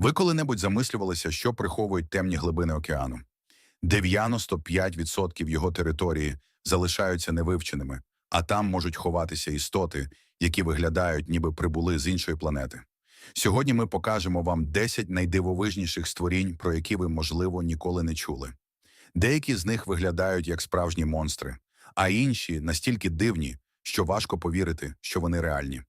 Ви коли-небудь замислювалися, що приховують темні глибини океану? 95% його території залишаються невивченими, а там можуть ховатися істоти, які виглядають, ніби прибули з іншої планети. Сьогодні ми покажемо вам 10 найдивовижніших створінь, про які ви, можливо, ніколи не чули. Деякі з них виглядають як справжні монстри, а інші настільки дивні, що важко повірити, що вони реальні.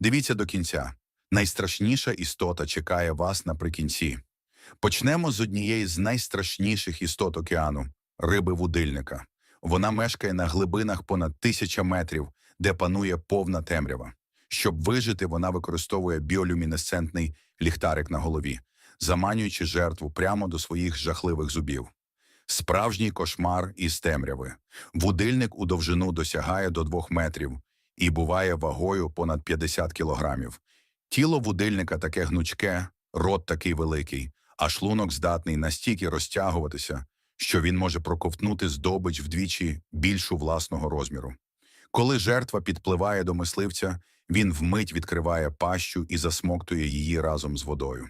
Дивіться до кінця. Найстрашніша істота чекає вас наприкінці. Почнемо з однієї з найстрашніших істот океану риби-вудильника. Вона мешкає на глибинах понад тисяча метрів, де панує повна темрява. Щоб вижити, вона використовує біолюмінесцентний ліхтарик на голові, заманюючи жертву прямо до своїх жахливих зубів. Справжній кошмар із темряви. Вудильник у довжину досягає до двох метрів і буває вагою понад 50 кілограмів. Тіло вудильника таке гнучке, рот такий великий, а шлунок здатний настільки розтягуватися, що він може проковтнути здобич вдвічі більшу власного розміру. Коли жертва підпливає до мисливця, він вмить відкриває пащу і засмоктує її разом з водою.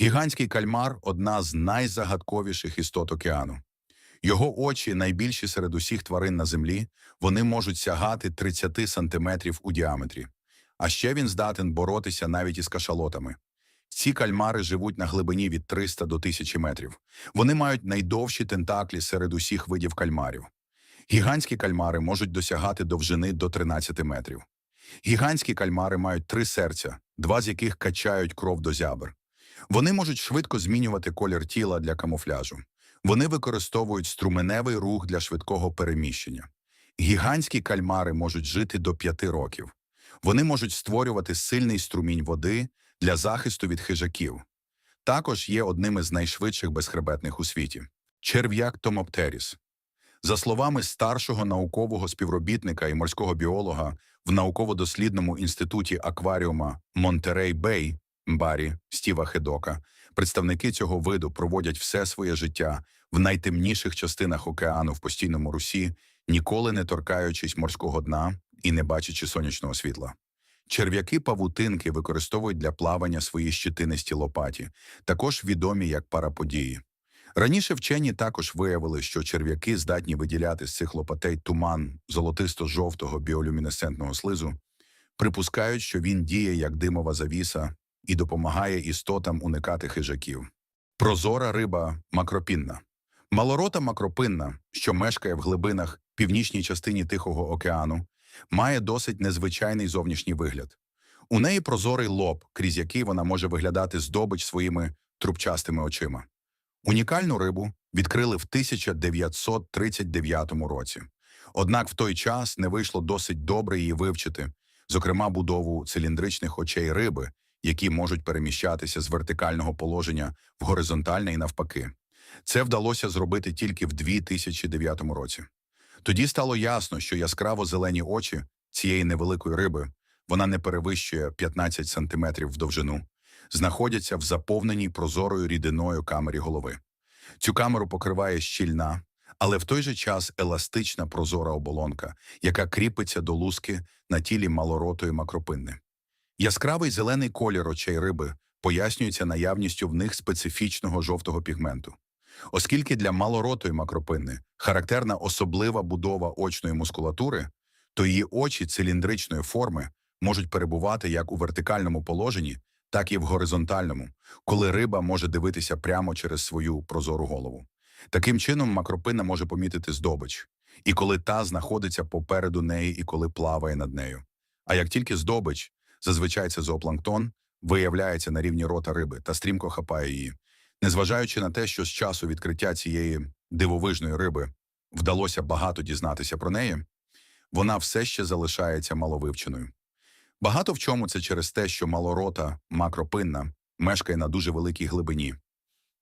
Гігантський кальмар одна з найзагадковіших істот океану. Його очі найбільші серед усіх тварин на землі, вони можуть сягати 30 сантиметрів у діаметрі. А ще він здатен боротися навіть із кашалотами. Ці кальмари живуть на глибині від 300 до 1000 метрів. Вони мають найдовші тентаклі серед усіх видів кальмарів. Гігантські кальмари можуть досягати довжини до 13 метрів. Гігантські кальмари мають три серця, два з яких качають кров до зябр. Вони можуть швидко змінювати колір тіла для камуфляжу. Вони використовують струменевий рух для швидкого переміщення. Гігантські кальмари можуть жити до 5 років. Вони можуть створювати сильний струмінь води для захисту від хижаків. Також є одним із найшвидших безхребетних у світі черв'як Томоптеріс. За словами старшого наукового співробітника і морського біолога в науково-дослідному інституті акваріума Монтерей Бей Барі Стіва Хедока, представники цього виду проводять все своє життя в найтемніших частинах океану в постійному русі, ніколи не торкаючись морського дна і не бачачи сонячного світла. Черв'яки-павутинки використовують для плавання свої щитинисті лопаті, також відомі як параподії. Раніше вчені також виявили, що черв'яки здатні виділяти з цих лопатей туман золотисто-жовтого біолюмінесцентного слизу, припускають, що він діє як димова завіса і допомагає істотам уникати хижаків. Прозора риба макропінна. Малорота макропинна, що мешкає в глибинах північній частині Тихого океану, має досить незвичайний зовнішній вигляд. У неї прозорий лоб, крізь який вона може виглядати здобич своїми трубчастими очима. Унікальну рибу відкрили в 1939 році. Однак в той час не вийшло досить добре її вивчити, зокрема будову циліндричних очей риби, які можуть переміщатися з вертикального положення в горизонтальне і навпаки. Це вдалося зробити тільки в 2009 році. Тоді стало ясно, що яскраво зелені очі цієї невеликої риби, вона не перевищує 15 сантиметрів в довжину, знаходяться в заповненій прозорою рідиною камері голови. Цю камеру покриває щільна, але в той же час еластична прозора оболонка, яка кріпиться до луски на тілі малоротої макропинни. Яскравий зелений колір очей риби пояснюється наявністю в них специфічного жовтого пігменту. Оскільки для малоротої макропинни характерна особлива будова очної мускулатури, то її очі циліндричної форми можуть перебувати як у вертикальному положенні, так і в горизонтальному, коли риба може дивитися прямо через свою прозору голову. Таким чином, макропинна може помітити здобич, і коли та знаходиться попереду неї, і коли плаває над нею. А як тільки здобич, зазвичай це зоопланктон, виявляється на рівні рота риби та стрімко хапає її. Незважаючи на те, що з часу відкриття цієї дивовижної риби вдалося багато дізнатися про неї, вона все ще залишається маловивченою. Багато в чому це через те, що малорота макропинна мешкає на дуже великій глибині.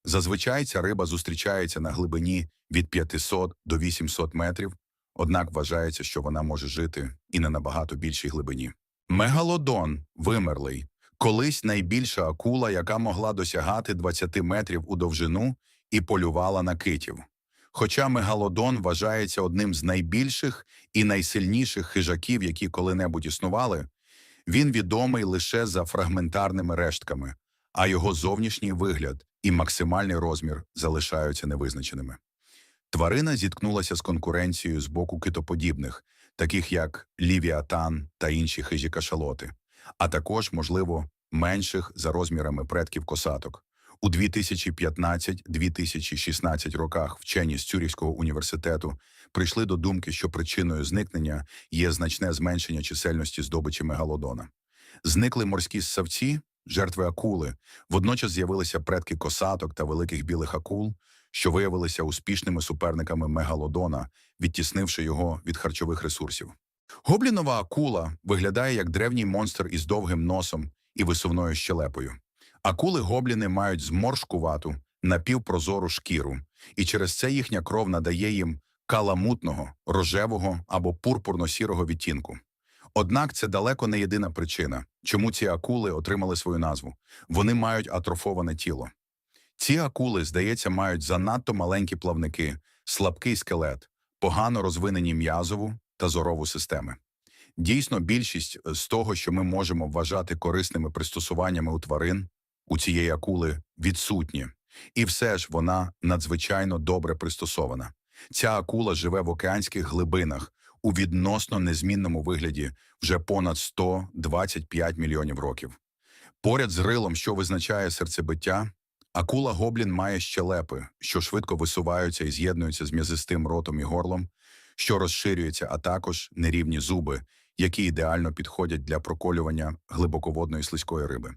Зазвичай ця риба зустрічається на глибині від 500 до 800 метрів, однак вважається, що вона може жити і на набагато більшій глибині. Мегалодон вимерлий, колись найбільша акула, яка могла досягати 20 метрів у довжину і полювала на китів. Хоча мегалодон вважається одним з найбільших і найсильніших хижаків, які коли-небудь існували, він відомий лише за фрагментарними рештками, а його зовнішній вигляд і максимальний розмір залишаються невизначеними. Тварина зіткнулася з конкуренцією з боку китоподібних, таких як лівіатан та інші хижі кашалоти, а також, можливо, менших за розмірами предків косаток. У 2015-2016 роках вчені з Цюрівського університету прийшли до думки, що причиною зникнення є значне зменшення чисельності здобичі мегалодона. Зникли морські ссавці, жертви акули, водночас з'явилися предки косаток та великих білих акул, що виявилися успішними суперниками мегалодона, відтіснивши його від харчових ресурсів. Гоблінова акула виглядає як древній монстр із довгим носом і висувною щелепою. Акули-гобліни мають зморшкувату, напівпрозору шкіру, і через це їхня кров надає їм каламутного, рожевого або пурпурно-сірого відтінку. Однак це далеко не єдина причина, чому ці акули отримали свою назву. Вони мають атрофоване тіло. Ці акули, здається, мають занадто маленькі плавники, слабкий скелет, погано розвинені м'язову та зорову системи. Дійсно, більшість з того, що ми можемо вважати корисними пристосуваннями у тварин, у цієї акули відсутні, і все ж вона надзвичайно добре пристосована. Ця акула живе в океанських глибинах у відносно незмінному вигляді вже понад 125 мільйонів років. Поряд з рилом, що визначає серцебиття, акула гоблін має щелепи, що швидко висуваються і з'єднуються з м'язистим ротом і горлом, що розширюється, а також нерівні зуби, які ідеально підходять для проколювання глибоководної слизької риби.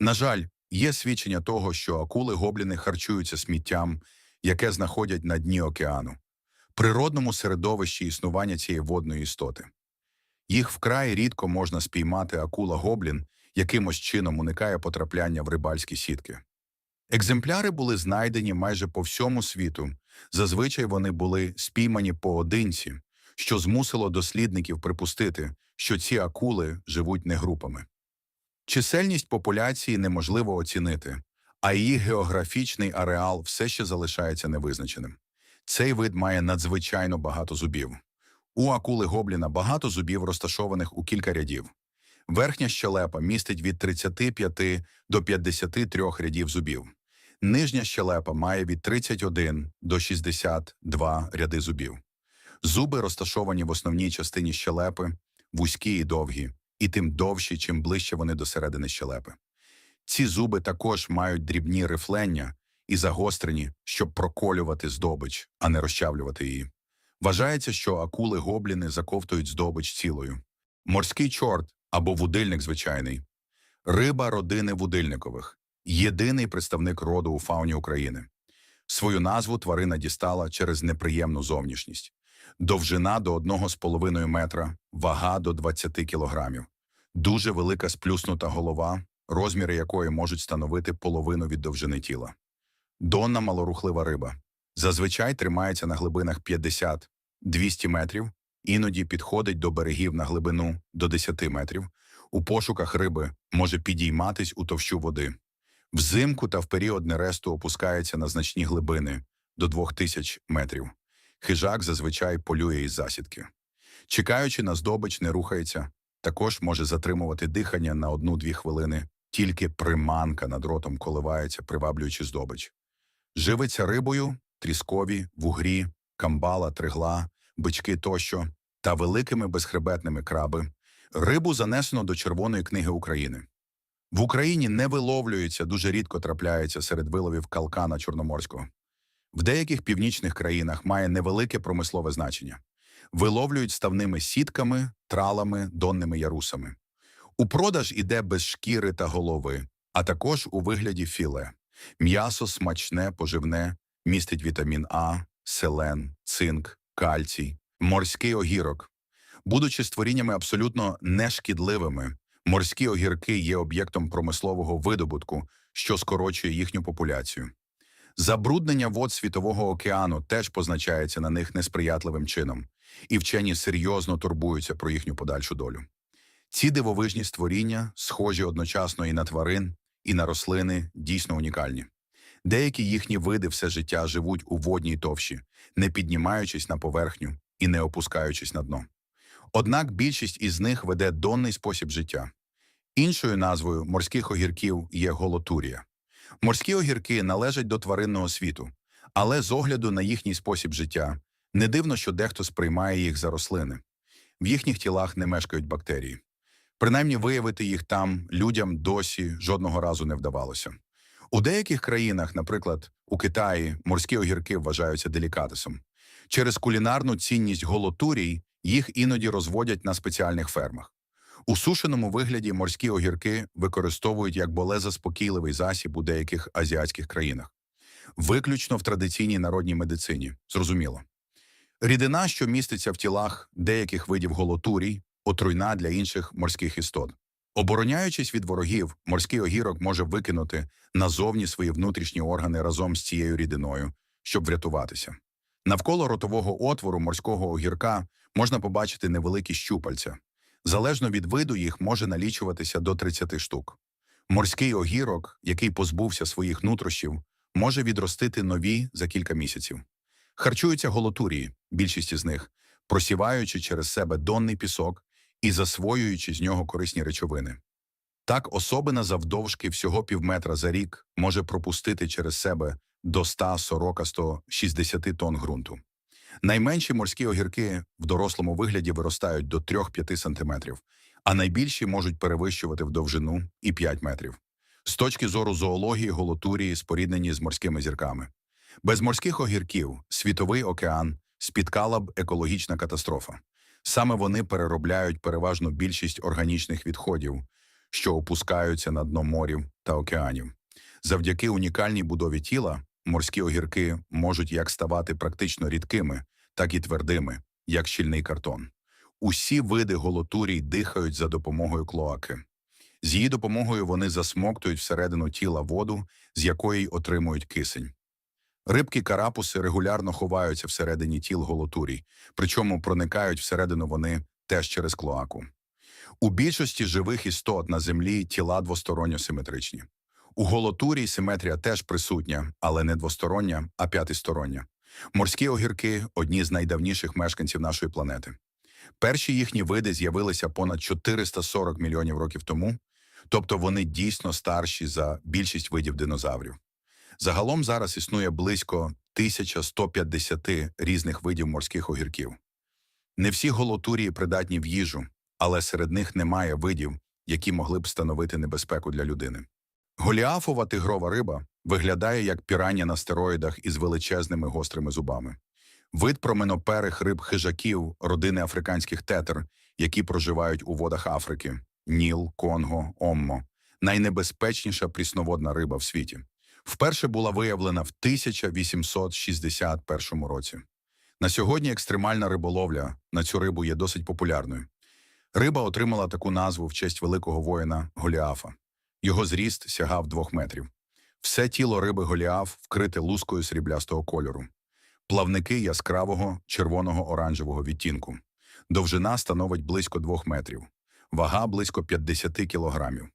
На жаль, є свідчення того, що акули-гобліни харчуються сміттям, яке знаходять на дні океану, природному середовищі існування цієї водної істоти. Їх вкрай рідко можна спіймати акула-гоблін, якимось чином уникає потрапляння в рибальські сітки. Екземпляри були знайдені майже по всьому світу, зазвичай вони були спіймані поодинці, що змусило дослідників припустити, що ці акули живуть не групами. Чисельність популяції неможливо оцінити, а її географічний ареал все ще залишається невизначеним. Цей вид має надзвичайно багато зубів. У акули гобліна багато зубів, розташованих у кілька рядів. Верхня щелепа містить від 35 до 53 рядів зубів. Нижня щелепа має від 31 до 62 ряди зубів. Зуби розташовані в основній частині щелепи, вузькі і довгі, і тим довші, чим ближче вони до середини щелепи. Ці зуби також мають дрібні рифлення і загострені, щоб проколювати здобич, а не розчавлювати її. Вважається, що акули-гобліни заковтують здобич цілою. Морський чорт або вудильник звичайний. Риба родини вудильникових. Єдиний представник роду у фауні України. Свою назву тварина дістала через неприємну зовнішність. Довжина до 1,5 метра, вага до 20 кілограмів. Дуже велика сплюснута голова, розміри якої можуть становити половину від довжини тіла. Донна малорухлива риба. Зазвичай тримається на глибинах 50-200 метрів, іноді підходить до берегів на глибину до 10 метрів. У пошуках риби може підійматись у товщу води. Взимку та в період нересту опускається на значні глибини до 2000 метрів. Хижак зазвичай полює із засідки. Чекаючи на здобич, не рухається, також може затримувати дихання на одну-дві хвилини, тільки приманка над ротом коливається, приваблюючи здобич. Живиться рибою, тріскові, вугрі, камбала, тригла, бички тощо та великими безхребетними краби. Рибу занесено до Червоної книги України. В Україні не виловлюється, дуже рідко трапляється серед виловів калкана чорноморського. В деяких північних країнах має невелике промислове значення. Виловлюють ставними сітками, тралами, донними ярусами. У продаж іде без шкіри та голови, а також у вигляді філе. М'ясо смачне, поживне, містить вітамін А, селен, цинк, кальцій, морський огірок. Будучи створіннями абсолютно нешкідливими, морські огірки є об'єктом промислового видобутку, що скорочує їхню популяцію. Забруднення вод Світового океану теж позначається на них несприятливим чином, і вчені серйозно турбуються про їхню подальшу долю. Ці дивовижні створіння, схожі одночасно і на тварин, і на рослини, дійсно унікальні. Деякі їхні види все життя живуть у водній товщі, не піднімаючись на поверхню і не опускаючись на дно. Однак більшість із них веде донний спосіб життя. Іншою назвою морських огірків є голотурія. Морські огірки належать до тваринного світу, але з огляду на їхній спосіб життя не дивно, що дехто сприймає їх за рослини. В їхніх тілах не мешкають бактерії. Принаймні виявити їх там людям досі жодного разу не вдавалося. У деяких країнах, наприклад, у Китаї, морські огірки вважаються делікатесом. Через кулінарну цінність голотурій їх іноді розводять на спеціальних фермах. У сушеному вигляді морські огірки використовують як болезаспокійливий засіб у деяких азіатських країнах. Виключно в традиційній народній медицині, зрозуміло. Рідина, що міститься в тілах деяких видів голотурій, отруйна для інших морських істот. Обороняючись від ворогів, морський огірок може викинути назовні свої внутрішні органи разом з цією рідиною, щоб врятуватися. Навколо ротового отвору морського огірка можна побачити невеликі щупальця. Залежно від виду їх може налічуватися до 30 штук. Морський огірок, який позбувся своїх нутрощів, може відростити нові за кілька місяців. Харчуються голотурії, більшість із них, просіваючи через себе донний пісок і засвоюючи з нього корисні речовини. Так особина завдовжки всього півметра за рік може пропустити через себе до 140-160 тонн ґрунту. Найменші морські огірки в дорослому вигляді виростають до 3-5 см, а найбільші можуть перевищувати в довжину і 5 метрів. З точки зору зоології голотурії споріднені з морськими зірками. Без морських огірків світовий океан спіткала б екологічна катастрофа. Саме вони переробляють переважну більшість органічних відходів, що опускаються на дно морів та океанів. Завдяки унікальній будові тіла морські огірки можуть як ставати практично рідкими, так і твердими, як щільний картон. Усі види голотурій дихають за допомогою клоаки. З її допомогою вони засмоктують всередину тіла воду, з якої отримують кисень. Рибки-карапуси регулярно ховаються всередині тіл голотурій, причому проникають всередину вони теж через клоаку. У більшості живих істот на землі тіла двосторонньо симетричні. У голотурій симетрія теж присутня, але не двостороння, а п'ятистороння. Морські огірки одні з найдавніших мешканців нашої планети. Перші їхні види з'явилися понад 440 мільйонів років тому, тобто вони дійсно старші за більшість видів динозаврів. Загалом зараз існує близько 1150 різних видів морських огірків. Не всі голотурії придатні в їжу, але серед них немає видів, які могли б становити небезпеку для людини. Голіафова тигрова риба виглядає як пірання на стероїдах із величезними гострими зубами. Вид променоперих риб-хижаків родини африканських тетер, які проживають у водах Африки – Ніл, Конго, Оммо – найнебезпечніша прісноводна риба в світі. Вперше була виявлена в 1861 році. На сьогодні екстремальна риболовля на цю рибу є досить популярною. Риба отримала таку назву в честь великого воїна Голіафа. Його зріст сягав двох метрів. Все тіло риби Голіаф вкрите лускою сріблястого кольору. Плавники яскравого червоного оранжевого відтінку. Довжина становить близько двох метрів. Вага близько 50 кілограмів.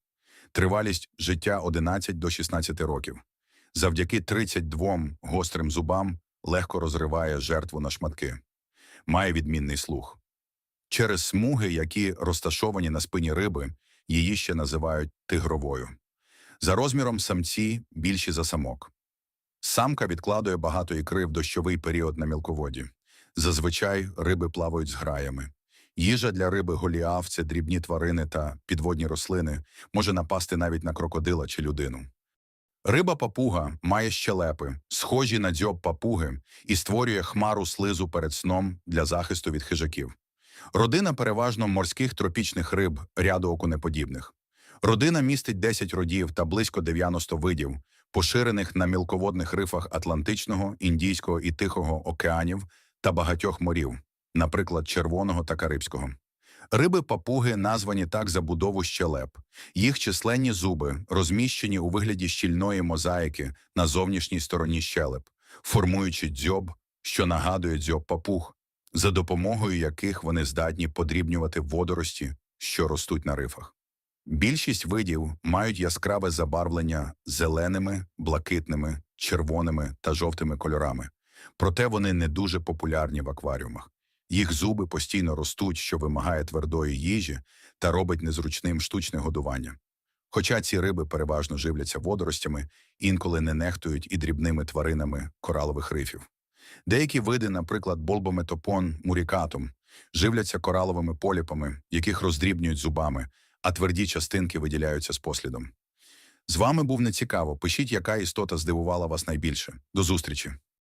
Тривалість життя 11 до 16 років. Завдяки 32 гострим зубам легко розриває жертву на шматки. Має відмінний слух. Через смуги, які розташовані на спині риби, її ще називають тигровою. За розміром самці більші за самок. Самка відкладує багато ікри в дощовий період на мілководі. Зазвичай риби плавають з граями. Їжа для риби голіаф – це дрібні тварини та підводні рослини, може напасти навіть на крокодила чи людину. Риба папуга має щелепи, схожі на дзьоб папуги, і створює хмару слизу перед сном для захисту від хижаків. Родина переважно морських тропічних риб, ряду окунеподібних. Родина містить 10 родів та близько 90 видів, поширених на мілководних рифах Атлантичного, Індійського і Тихого океанів та багатьох морів, наприклад, Червоного та Карибського. Риби-папуги названі так за будову щелеп. Їх численні зуби розміщені у вигляді щільної мозаїки на зовнішній стороні щелеп, формуючи дзьоб, що нагадує дзьоб папуг, за допомогою яких вони здатні подрібнювати водорості, що ростуть на рифах. Більшість видів мають яскраве забарвлення зеленими, блакитними, червоними та жовтими кольорами, проте вони не дуже популярні в акваріумах. Їх зуби постійно ростуть, що вимагає твердої їжі та робить незручним штучне годування. Хоча ці риби переважно живляться водоростями, інколи не нехтують і дрібними тваринами коралових рифів. Деякі види, наприклад, болбометопон мурікатум, живляться кораловими поліпами, яких роздрібнюють зубами, а тверді частинки виділяються з послідом. З вами був нецікаво. Пишіть, яка істота здивувала вас найбільше. До зустрічі!